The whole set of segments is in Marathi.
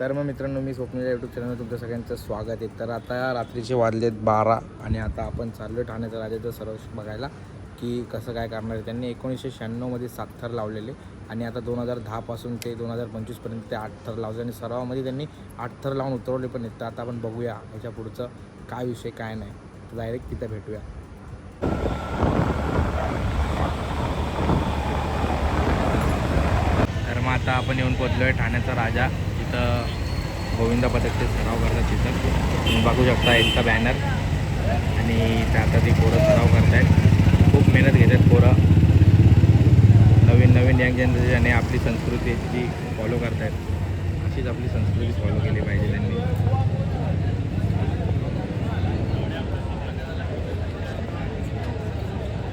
तर मग मित्रांनो मी स्वप्नीला यूट्यूब चॅनलवर तुमचं सगळ्यांचं स्वागत आहे. तर आता रात्रीचे वाजलेत बारा आणि आता आपण चाललो ठाण्याचं राजाचं सर्व बघायला की कसं काय करणार आहे. त्यांनी एकोणीसशे शहाण्णवमध्ये सात थर लावलेले आणि आता दोन हजार दहापासून ते दोन हजार पंचवीसपर्यंत ते आठ थर लावले आणि सरावामध्ये त्यांनी आठ थर लावून उतरवले पण आहेत. तर आता आपण बघूया ह्याच्या पुढचं काय विषय काय नाही. तर डायरेक्ट तिथं भेटूया. तर मग आता आपण येऊन पोचलो आहे ठाण्याचा राजा. इथं गोविंद पथकचे सराव करतात तिथं. तुम्ही बघू शकता यांचा बॅनर आणि इथं आता ती पोरं सराव करत आहेत खूप मेहनत घेतात पोरं. नवीन नवीन यंग जनरेशनने आपली संस्कृती जी फॉलो आहेत अशीच आपली संस्कृती फॉलो केली पाहिजे त्यांनी.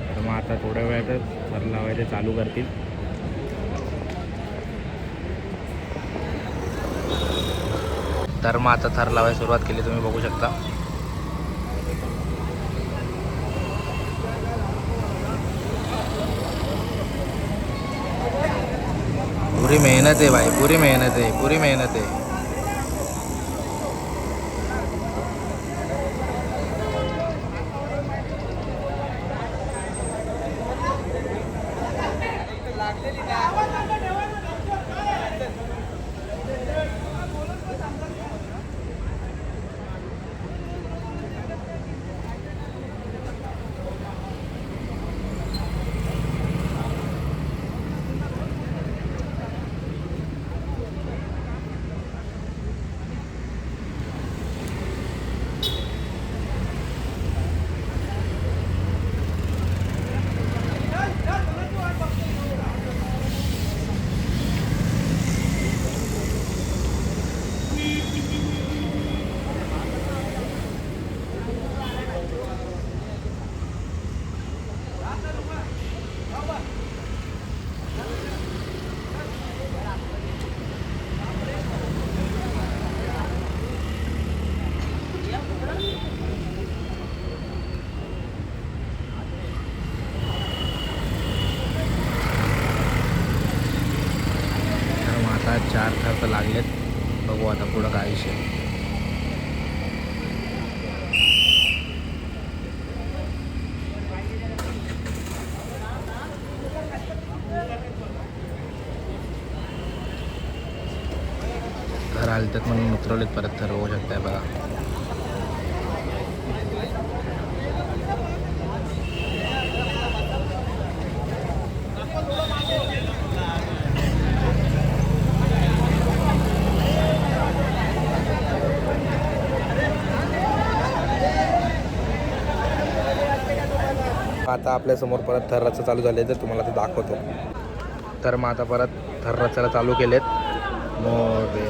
तर मग आता थोड्या वेळातच सर लावायचे चालू करतील. तर मग आता थर लावायला सुरुवात केली तुम्ही बघू शकता. पुरी मेहनत आहे भाई पुरी मेहनत आहे पुरी मेहनत आहे तर मग आता चार थर तर लागलेत. बघू आता पुढं काय विषय. थर आले तर म्हणून उतरवलेत परत तर होऊ शकताय बघा. आता आपल्यासमोर परत थर्राचं चालू झाले तर तुम्हाला ते दाखवतो. तर मग आता परत थर्राचाला चालू केलेत. मोरया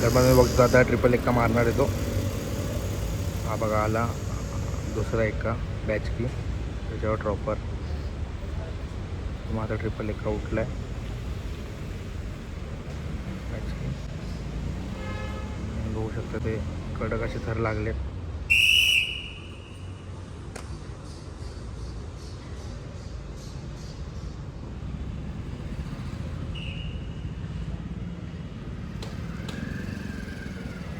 तर मग मी बघतो आता ट्रिपल एक्का मारणार आहे तो. हा बघा आला दुसरा एक्का बॅच की. त्याच्यावर ट्रॉपर मग आता ट्रिपल एक्का उठला आहे बॅच की. बघू शकता ते. कडक असे थर लागलेत.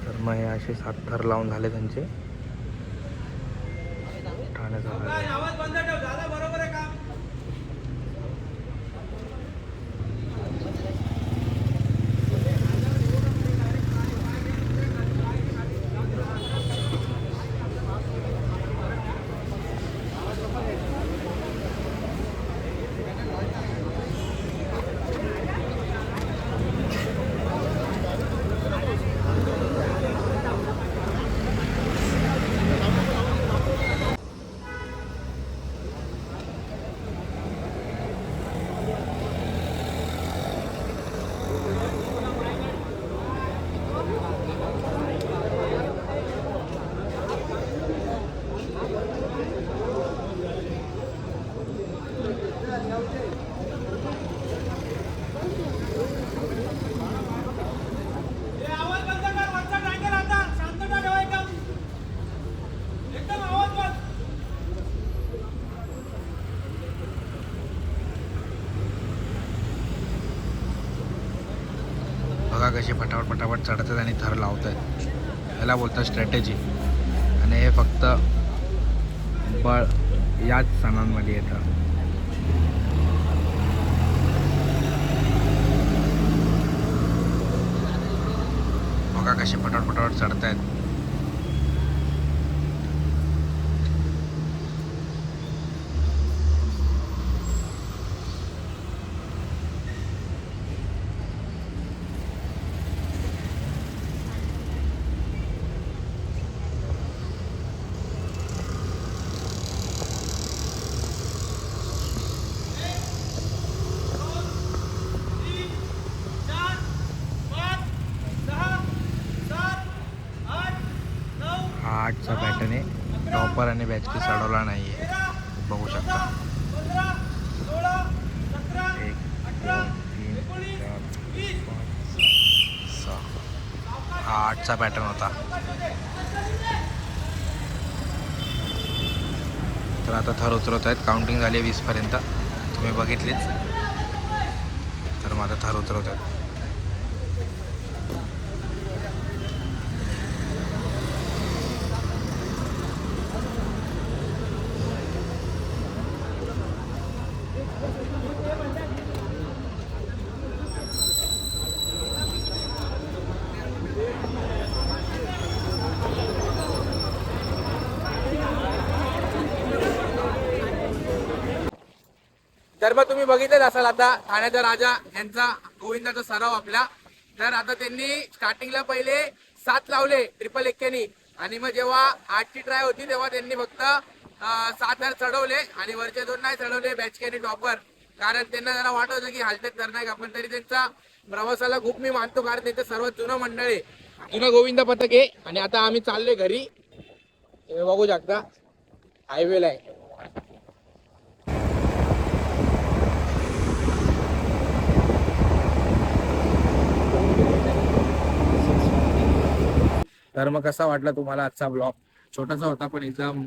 तर मग हे असे सात थर लावून झाले त्यांचे. ठाण्याचा काय राजा आवाज बंद ठेव झाला बरोबर आहे काम हे आवाज बंद कर वरचा टायगर आता शांतता ठेवा एकदम एकदम आवाज बंद बघा कशी फटाफट फटाफट चढतात आणि थर लावत आहेत ह्याला बोलतात स्ट्रॅटेजी आणि हे फक्त बळ याच सणांमध्ये येतं. बघा कशी फटाफट फटाफट चढत आहेत पाच सहा सात आठ नऊ हा आठचा पॅटर्न आहे टॉपर आणि बॅचकी चढवला नाही आहे बघू शकता. एक दोन तीन चार पाच सहा. हा आठचा पॅटर्न होता. तर आता थर उतरवत आहेत. काउंटिंग झाली आहे वीसपर्यंत. तुम्ही बघितलीच. तर मग आता थर उतरवत आहेत. तर मग तुम्ही बघितलेच असाल आता ठाण्याचा राजा यांचा गोविंदाचा सराव आपला. तर आता त्यांनी स्टार्टिंगला पहिले सात लावले ट्रिपल एक्क्यानी आणि मग जेव्हा आठची ट्राय होती तेव्हा त्यांनी फक्त सात हजार चढवले. आणि वरचे दोन नाही चढवले बॅच आणि टॉपर कारण त्यांना जरा वाटत होतं की हालचाल करणार का पण तरी त्यांचा प्रवासाला खूप मी मानतो कारण त्यांचं सर्वात जुनं मंडळ आहे. जुनं गोविंद पथक आहे. आणि आता आम्ही चाललोय घरी. बघू शकता. हायवेला आहे तर मग कसा वाटला तुम्हाला आजचा ब्लॉग छोटासा होता पण एकदम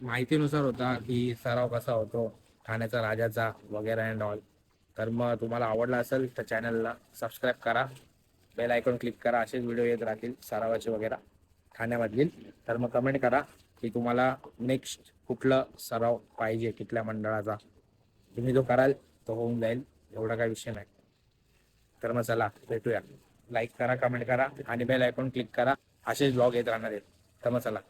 माहितीनुसार होता की सराव कसा होतो ठाण्याचा राजाचा वगैरे अँड ऑल तर मग तुम्हाला आवडला असेल तर चॅनलला सबस्क्राईब करा. बेल आयकॉन क्लिक करा असेच व्हिडिओ येत राहतील सरावाचे वगैरे ठाण्यामधील. तर मग कमेंट करा की तुम्हाला नेक्स्ट कुठलं सराव पाहिजे कुठल्या मंडळाचा. तुम्ही जो कराल तो होऊन जाईल एवढा काही विषय नाही. तर मग चला भेटूया. लाईक करा कमेंट करा आणि बेल आयकॉन क्लिक करा. असेच ब्लॉग येत राहणार आहेत. तर मग चला.